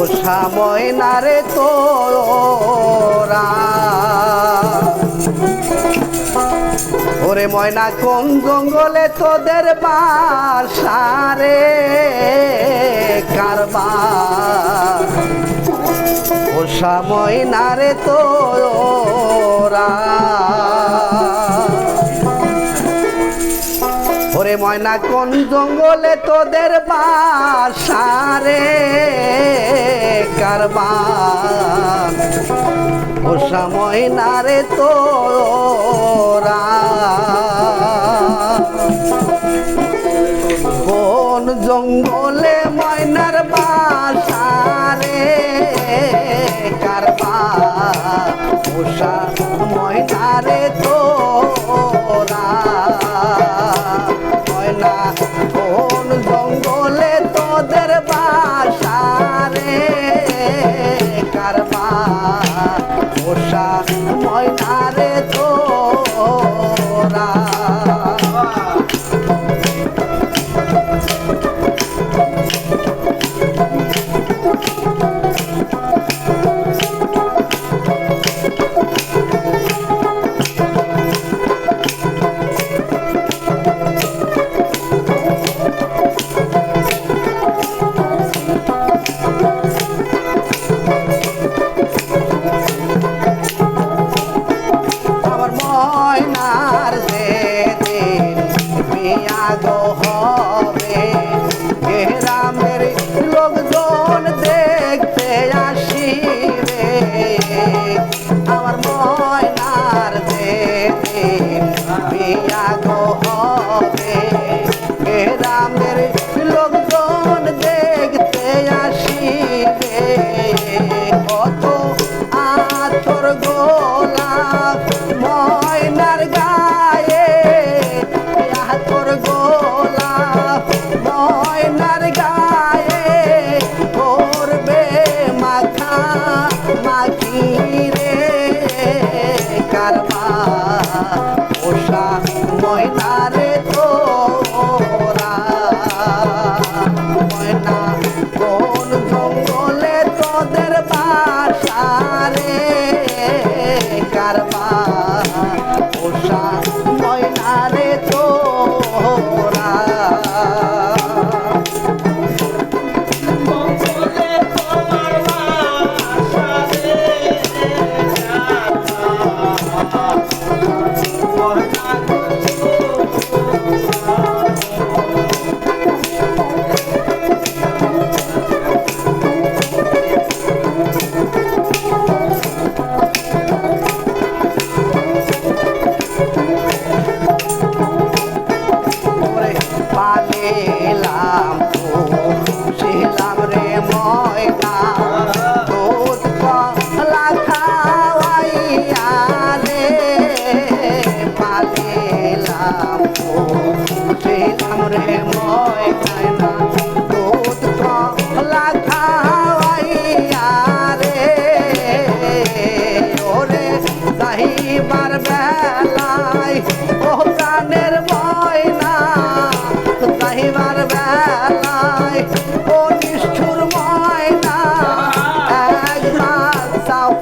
ও সময় না রে তোরা। ওরে ময়না, কোন জঙ্গলে তোদের বাসারে কারবার? ও সময় না রে তোরা। ওরে ময়না, কোন জঙ্গলে তোদের বাসারে কারবার ও সময় না রে তোরা। কোন জঙ্গলে ময়নার বাসারে কারবার ওষা ময়নারে তোরা। ময়না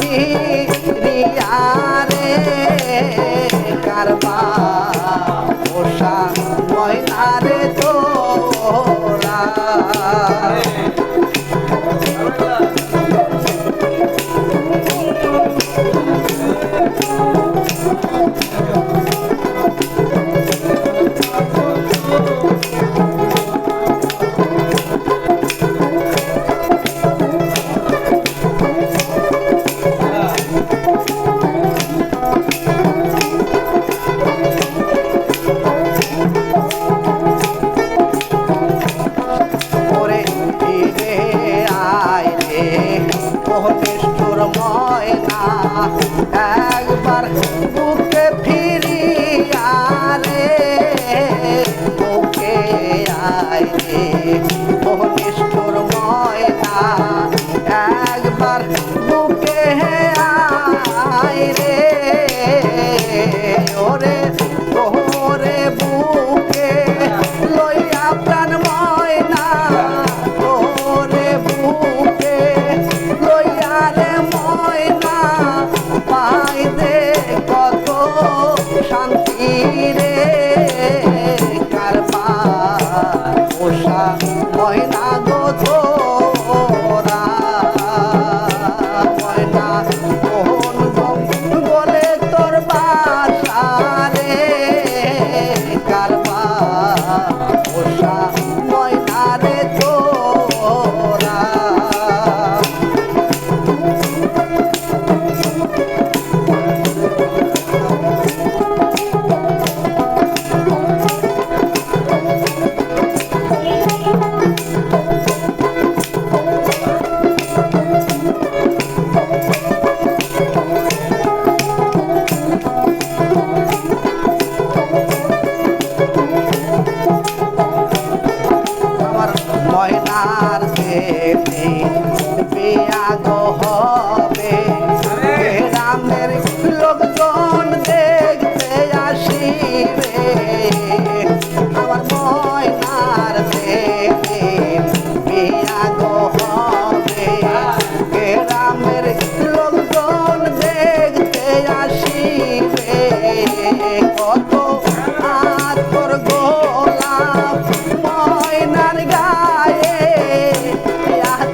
একবার নিষ্ঠুর ময়না একবার বুকে ফিরিয়া রে বুকে আয় রে। নিষ্ঠুর ময়না একবার কত গায়ে আতর গোলাপ ময়নার গায়ে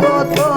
মতো